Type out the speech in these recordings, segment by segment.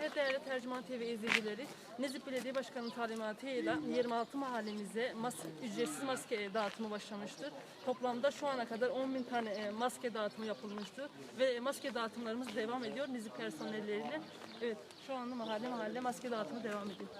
Evet değerli Tercüman TV izleyicileri, Nezip Belediye Başkanı'nın talimatıyla 26 mahallemize mas ücretsiz maske dağıtımı başlamıştır. Toplamda şu ana kadar 10 bin tane e, maske dağıtımı yapılmıştır ve maske dağıtımlarımız devam ediyor Nezip personelleriyle. Evet şu anda mahalle mahalle maske dağıtımı devam ediyor.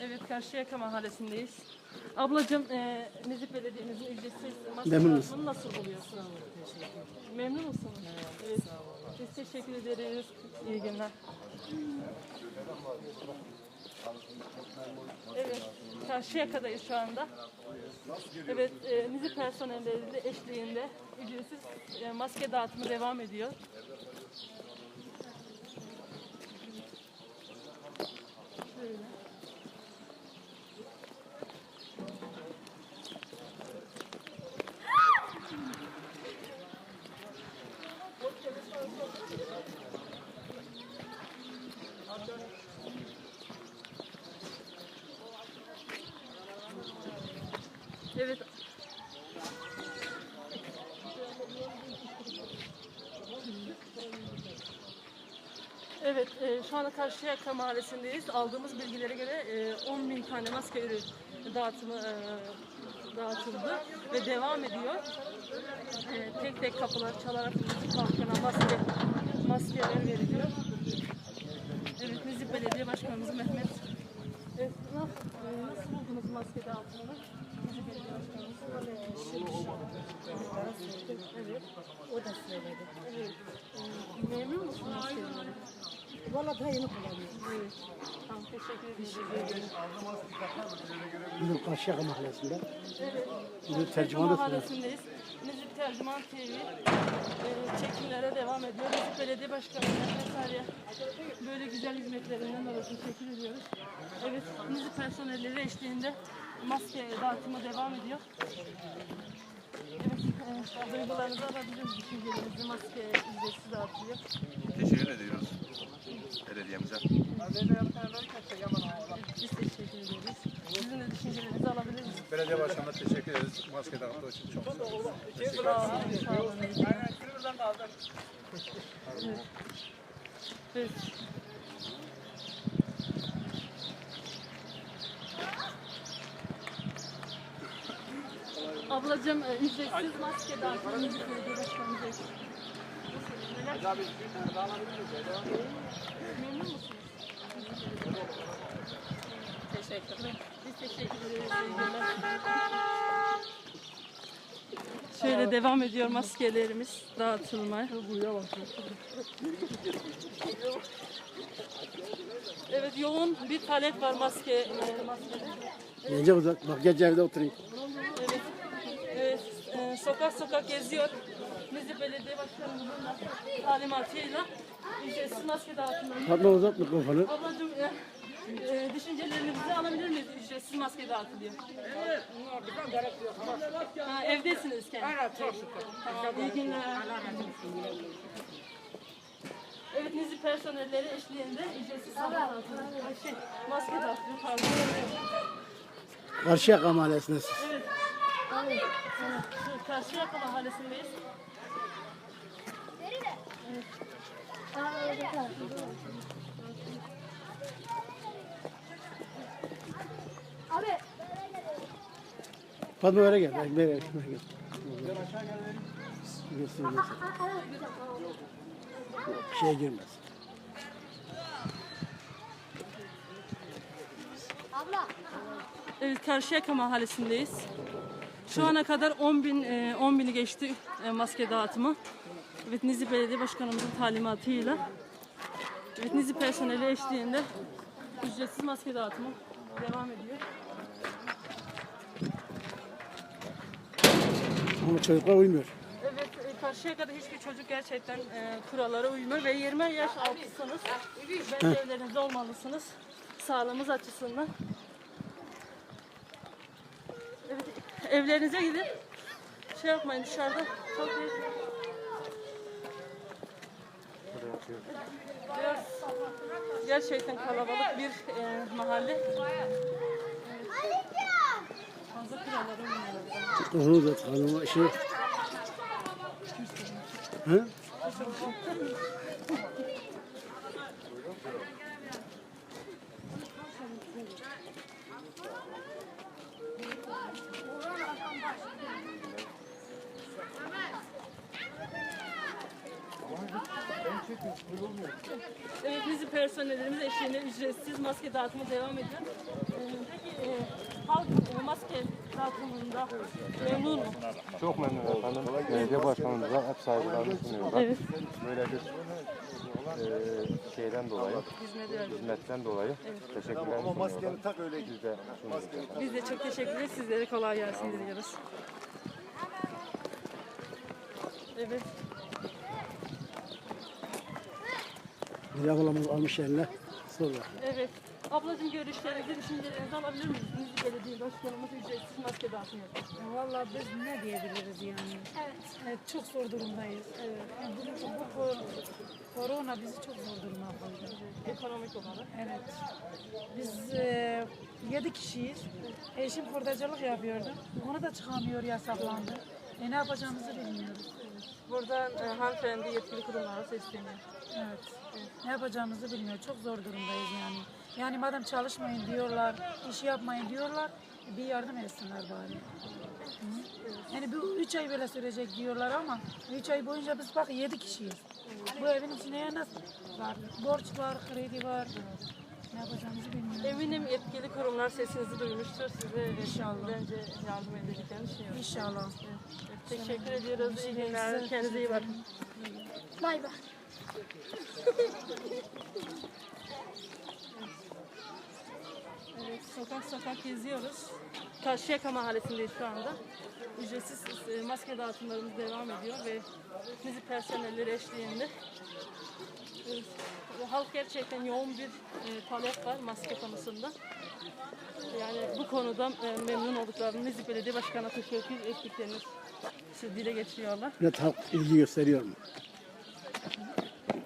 Evet Karşıyaka mahallesindeyiz. Ablacığım e, Nezip Belediye'mizin ücretsiz maske Memnun dağıtımını nasıl buluyorsun? Memnun musunuz? Evet. Biz teşekkür ederiz. İyi günler. Evet, Karşıyaka'dayız şu anda. Evet, e, Nizi personelleriyle eşliğinde ücretsiz e, maske dağıtımı devam ediyor. Evet. Evet, e, şu anda Karşıyaka Mahallesi'ndeyiz. Aldığımız bilgilere göre e, 10 bin tane maske ürün dağıtımı e, dağıtıldı ve devam ediyor. E, tek tek kapılar çalarak müzik kalkana maske, maskeler veriliyor. Evet, Nizip Belediye Başkanımız Mehmet. Evet, nasıl, e, nasıl buldunuz maske dağıtımını? Belediye Başkanımız. Evet. O da söyledi. Evet. E, memnun musunuz? Valla daha yeni kullanıyorum. Evet. Tamam, teşekkür ederim. Bizim Karşıyaka mahallesinde. Evet. Burada tercüman Mahallesindeyiz. Nizip Tercüman TV e, çekimlere devam ediyor. Nizip Belediye Başkanı Mehmet Arya böyle güzel hizmetlerinden dolayı teşekkür ediyoruz. Evet, Nizip personelleri eşliğinde maske dağıtımı devam ediyor. Evet, e, duygularınızı alabiliriz düşüncelerinizi. Maske ücretsiz dağıtılıyor. Teşekkür ediyoruz belediyemize. Biz teşekkür ediyoruz. Sizin de düşüncelerinizi alabilir miyiz? Belediye başkanına teşekkür ederiz. Maske dağıttığı için çok sağ olun. Sağ olun, sağ olun. Evet. Ablacığım e, ücretsiz maske dağıtımı Müzik Belediye Başkanımıza eşlik. Memnun musunuz? Teşekkürler. Biz teşekkür ederiz. İyi günler. Şöyle devam ediyor maskelerimiz dağıtılmaya. Evet yoğun bir talep var maske e, maskede. Gece uzak. Bak gece evde oturayım. Evet. Evet, sokak sokak geziyor. Nizip Belediye Başkanımızın da talimatıyla ücretsiz maske dağıtımlarını. Fatma uzat mikrofonu. Ablacığım e, e, düşüncelerinizi alabilir miyiz? Ücretsiz maske dağıtılıyor. Ha, evdesiniz kendi. Evet, çok şükür. Tamam, iyi günler. Evet, Nizip personelleri eşliğinde ücretsiz maske dağıtılıyor. Ay, Şey, maske dağıtılıyor, pardon. Karşıyaka mahallesindeyiz. Evet. Evet. Karşıyaka mahallesindeyiz. Abi Fatma öyle gel. Bak, Böyle şuraya gel. Girsin, girsin. Bir şeye girmez. abla. Evet, Karşıyaka mahallesindeyiz. Şu ana kadar 10 bin, e, 10 bini geçti e, maske dağıtımı. Evet, Nizi Belediye Başkanımızın talimatıyla. Evet, Nizi personeli eşliğinde ücretsiz maske dağıtımı devam ediyor. Ama çocuklar uymuyor. Evet, e, Karşıyaka'da hiçbir çocuk gerçekten e, kurallara uymuyor ve 20 yaş altısınız. Bence evlerinizde olmalısınız. Sağlığımız açısından. Evet, evlerinize gidin. Şey yapmayın dışarıda. Çok iyi. Gerçekten kalabalık bir e, mahalle. Evet. Onu da tanıma şey. Hı? Evet, bizim personellerimiz eşliğinde ücretsiz maske dağıtımı devam ediyor. Ee, Peki e, halk e, maske dağıtımında memnun mu? Çok memnun efendim. Belediye başkanımıza hep saygılarımı sunuyorlar. Evet. Böyle bir eee, şeyden dolayı, hizmetten dolayı teşekkürlerimi sunuyorlar. tak öyle Biz de sunuyoruz efendim. Biz de çok teşekkür ederiz. Sizlere kolay gelsin diliyoruz. Evet. Bir ablamız almış eline. Sonra. Evet. Ablacığım görüşlerinizi, düşüncelerinizi alabilir miyiz? Biz belediye başkanımız ücretsiz maske dağıtım yapıyor. Vallahi biz ne diyebiliriz yani? Evet. çok zor durumdayız. Evet. Yani bu, bu kor- korona bizi çok zor duruma koydu. Ekonomik olarak. Evet. Biz e, yedi kişiyiz. Eşim hurdacılık yapıyordu. Onu da çıkamıyor yasaklandı. E ne yapacağımızı bilmiyoruz. Buradan e, hanımefendi yetkili kurumlara sesleniyor. Evet. Ne yapacağımızı bilmiyor. Çok zor durumdayız yani. Yani madem çalışmayın diyorlar, iş yapmayın diyorlar, bir yardım etsinler bari. Hı? Yani bu üç ay böyle sürecek diyorlar ama üç ay boyunca biz bak yedi kişiyiz. Bu evin içine nasıl var? Borç var, kredi var. Ne yapacağımızı bilmiyoruz. Eminim yetkili kurumlar sesinizi duymuştur. Size İnşallah. bence yardım edeceklerini düşünüyorum. İnşallah. Evet, Teşekkür ediyoruz. İyi günler. Kendinize iyi bakın. Bay bay. Evet, sokak sokak geziyoruz. Karşıyaka mahallesindeyiz şu anda. Ücretsiz e, maske dağıtımlarımız devam ediyor ve bizi personelleri eşliğinde. Evet, halk gerçekten yoğun bir e, talep var maske konusunda. Yani bu konuda e, memnun olduklarını Nizip Belediye Başkanı'na teşekkür ettiklerini dile getiriyorlar. Millet halk ilgi gösteriyor mu?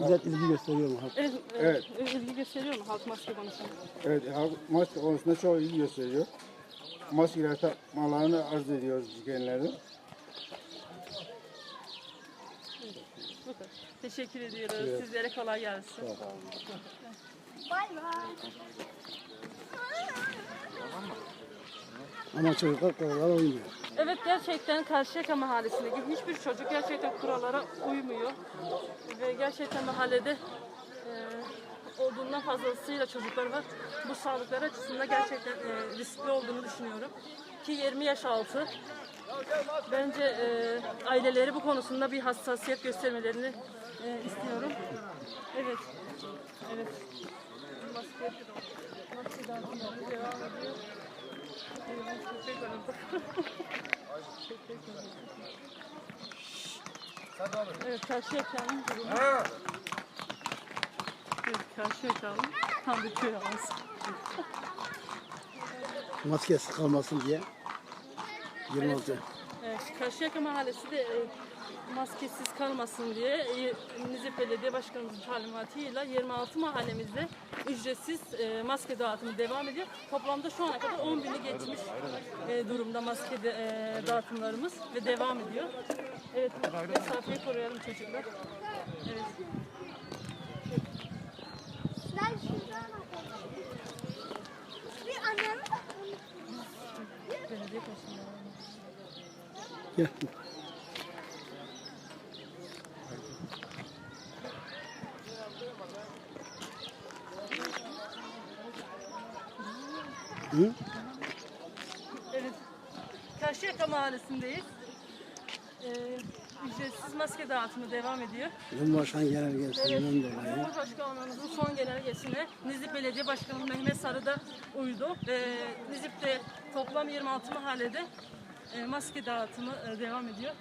Millet ilgi gösteriyor mu halk? Evet, evet. ilgi gösteriyor mu halk maske konusunda? Evet, halk maske konusunda çok ilgi gösteriyor. Maskeler takmalarını arz ediyoruz kendilerine. Bu kadar. Teşekkür ediyoruz. Sizlere kolay gelsin. Ama çocuklar kurallara uymuyor. Evet gerçekten Karşıyaka mahallesindeki hiçbir çocuk gerçekten kurallara uymuyor. Ve gerçekten mahallede e, olduğundan fazlasıyla çocuklar var. Bu sağlıkları açısından gerçekten e, riskli olduğunu düşünüyorum. Ki 20 yaş altı. Bence e, aileleri bu konusunda bir hassasiyet göstermelerini e, istiyorum. Evet. Evet. Maske, maske devam ediyor. Evet, Karşıyaka'nın durumu. Evet, Karşıyaka'nın tam bir köy havası. Maskesi kalmasın diye. 26. Evet, Karşıyaka Mahallesi de e, maskesiz kalmasın diye e, Nizip Belediye Başkanımızın talimatıyla 26 mahallemizde ücretsiz e, maske dağıtımı devam ediyor. Toplamda şu ana kadar 10 bini geçmiş e, durumda maske de, dağıtımlarımız ve devam ediyor. Evet, mesafeyi koruyalım çocuklar. Evet. Bir annem Belediye başkanı. Gel. Karşıyaka Mahallesi'ndeyiz. Ee, ücretsiz maske dağıtımı devam ediyor. Cumhurbaşkanı genel gelsinden dolayı. Cumhurbaşkanımızın son genelgesine Nizip Belediye Başkanı Mehmet Sarı da uydu. Ve Nizip'te toplam 26 mahallede e, maske dağıtımı e, devam ediyor.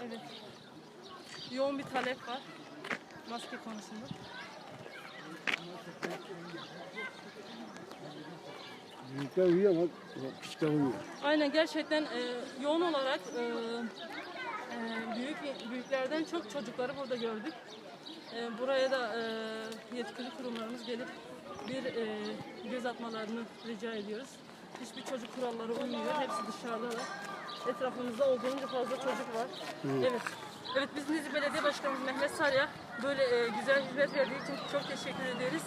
Evet. Yoğun bir talep var maske konusunda. Büyükler uyuyor ama küçükler uymuyor. Aynen gerçekten e, yoğun olarak e, e, büyük büyüklerden çok çocukları burada gördük. E, buraya da e, yetkili kurumlarımız gelip bir e, göz atmalarını rica ediyoruz. Hiçbir çocuk kurallara uymuyor. Hepsi dışarıda. Etrafımızda olduğunca fazla çocuk var. Evet. Evet biz Nizip Belediye Başkanımız Mehmet Sarya böyle e, güzel hizmet verdiği için çok teşekkür ederiz.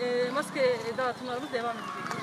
E, maske dağıtımlarımız devam edecek.